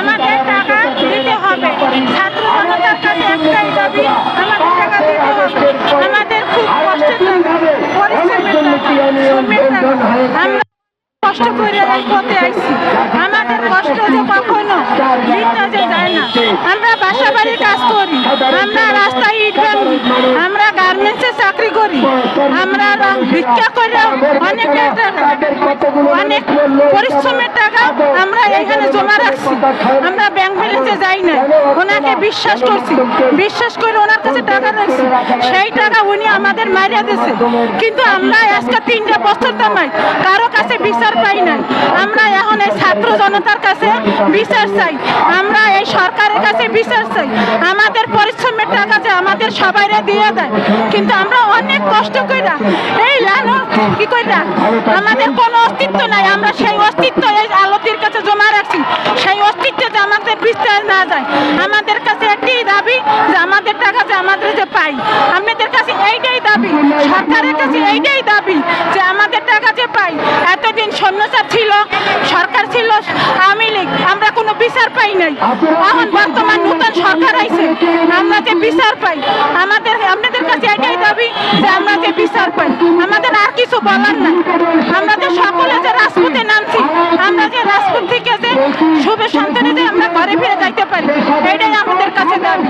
আমাদের টাকা দিতে হবে। ছাত্র জনতার কাছে একটাই দাবি, আমাদের টাকা দিতে হবে। আমাদের খুব কষ্টের টাকা পরিশ্রমের টাকা আমরা কষ্ট আমরা বাসা বাড়ির কাজ করি, আমরা রাস্তায় আমরা গার্মেন্টসে চাকরি করি, আমরা ভিক্ষা করে অনেক অনেক জমা রাখছি। আমরা ব্যাংক ব্যালেন্সে যাই না ওনাকে বিশ্বাস করছি। বিশ্বাস করে ওনার কাছে টাকা রাখছি সেই টাকা উনি আমাদের মারিয়া দিয়েছে। কিন্তু আমরা আজকে তিনটা বছর দামাই কারও কাছে বিচার পাই নাই। আমরা এখন এই ছাত্র জনতার কাছে বিচার চাই। আমরা এই সরকারের কাছে বিচার চাই। আমাদের পরিশ্রমের টাকা যে আমাদের সবাইরে দিয়ে দেয়। কিন্তু আমরা অনেক কষ্ট কইরা, এই লানো কি কইরা? আমাদের কোনো অস্তিত্ব নাই। আমরা সেই অস্তিত্ব এই আলতির কাছে জমা রাখছি সেই অস্তিত্ব যে আমাদের না যায়। আমাদের কাছে একটি দাবি যে আমাদের টাকা যে আমাদের যে পাই। আপনাদের কাছে এইটাই দাবি। সরকারের কাছে এইটাই দাবি যে আমাদের টাকা যে পাই। এতদিন সৈন্যচার ছিল, সরকার ছিল, আওয়ামী লীগ। আমরা কোনো বিচার পাই নাই। এখন বর্তমান নতুন সরকার আইছে। আমরা যে বিচার পাই, আমাদের আপনাদের কাছে এটাই দাবি যে আমরা যে বিচার পাই। আমাদের আর কিছু বলার নাই। শুভ সন্তানেদের আমরা ঘরে ফিরে যাইতে পারি। এটাই আমাদের কাছে দাবি।